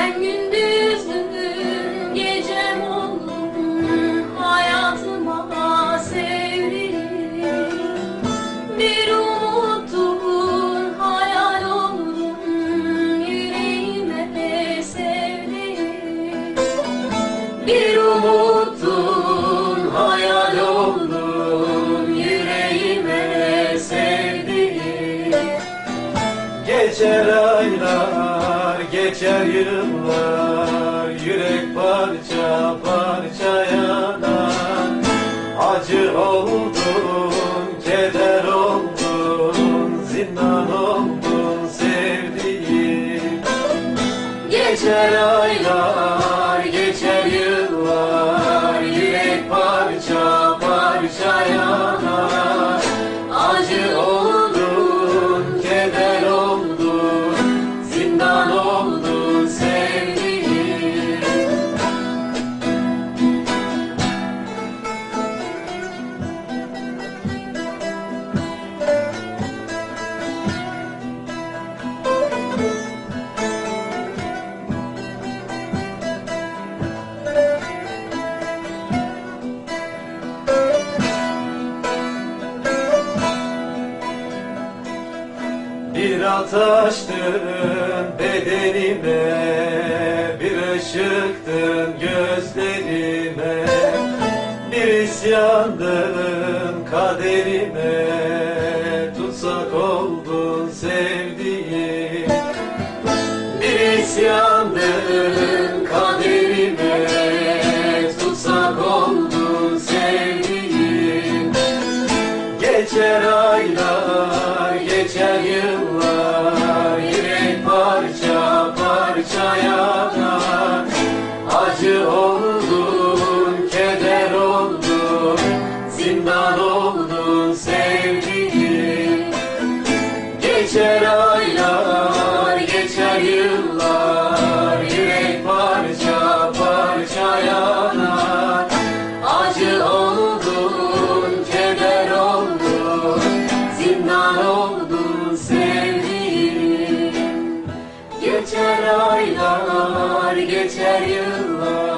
Ben gündüzüm gecem oldum hayatıma sevdiğim bir umutun hayal oldum yüreğime sevdiğim bir umutun hayal oldum yüreğime sevdiğim Geçer aylar, geçer yıllar Yürek parça parça yanar. Acı oldun, keder oldun Zindan oldun sevdiğim. Geçer aylar, Bir ataştın bedenime Bir ışıktın gözlerime. Bir isyandın kaderime Tutsak oldun sevdiğim. Bir isyandın kaderime Tutsak oldun sevdiğim. Geçer aylar, geçer yıllar Yürek parça parça yanar. Acı oldun, keder oldun Zindan oldun sevdiğim Geçer aylar, geçer yıllar Yürek parça parça yanar. Acı oldun, keder oldun Zindan oldun aylar, geçer yıllar